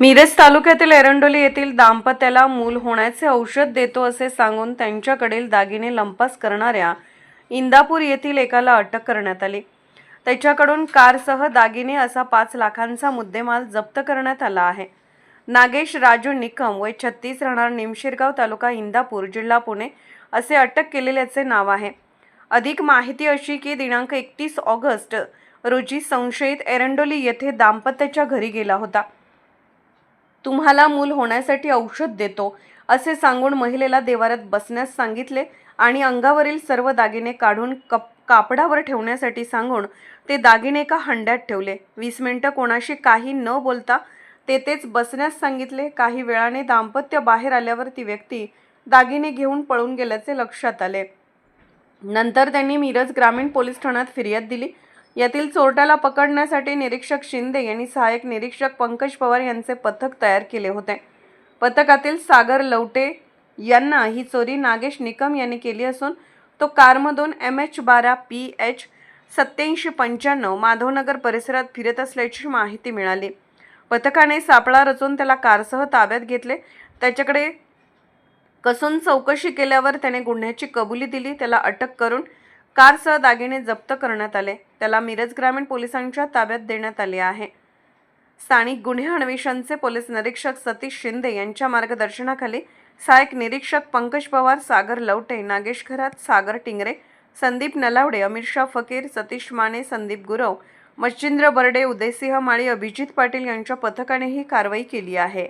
मिरज तालुक्यातील एरंडोली येथील दाम्पत्याला मूल होण्याचे औषध देतो असे सांगून त्यांच्याकडील दागिने लंपास करणाऱ्या इंदापूर येथील एकाला अटक करण्यात आली. त्याच्याकडून कारसह दागिने असा पाच लाखांचा मुद्देमाल जप्त करण्यात आला आहे. नागेश राजू निकम वय छत्तीस राहणार निमशिरगाव तालुका इंदापूर जिल्हा पुणे असे अटक केलेल्याचे नाव आहे. अधिक माहिती अशी की दिनांक एकतीस ऑगस्ट रोजी संशयित एरंडोली येथे दाम्पत्याच्या घरी गेला होता. तुम्हाला मूल होण्यासाठी औषध देतो असे सांगून महिलेला देवारात बसण्यास सांगितले आणि अंगावरील सर्व दागिने काढून कप कापडावर ठेवण्यासाठी सांगून ते दागिने एका हंड्यात ठेवले. वीस मिनटं कोणाशी काही न बोलता तेथेच बसण्यास सांगितले. काही वेळाने दाम्पत्य बाहेर आल्यावर ती व्यक्ती दागिने घेऊन पळून गेल्याचे लक्षात आले. नंतर त्यांनी मिरज ग्रामीण पोलीस ठाण्यात फिर्याद दिली. यातील चोरट्याला पकडण्यासाठी निरीक्षक शिंदे यांनी सहाय्यक निरीक्षक पंकज पवार यांचे पथक तयार केले होते. पथकातील सागर लवटे यांना ही चोरी नागेश निकम यांनी केली असून तो कारमधून एम एच बारा पी एच सत्याऐंशी पंच्याण्णव माधवनगर परिसरात फिरत असल्याची माहिती मिळाली. पथकाने सापळा रचून त्याला कारसह ताब्यात घेतले. त्याच्याकडे कसून चौकशी केल्यावर त्याने गुन्ह्याची कबुली दिली. त्याला अटक करून कारसह दागिने जप्त करण्यात आले. त्याला मिरज ग्रामीण पोलिसांच्या ताब्यात देण्यात आले आहे. स्थानिक गुन्हे अन्वेषणचे पोलीस निरीक्षक सतीश शिंदे यांच्या मार्गदर्शनाखाली सहाय्यक निरीक्षक पंकज पवार सागर लवटे नागेश खरात सागर टिंगरे संदीप नलावडे अमिर शाह फकीर सतीश माने संदीप गुरव मच्छिंद्र बर्डे उदयसिंह माळी अभिजित पाटील यांच्या पथकाने ही कारवाई केली आहे.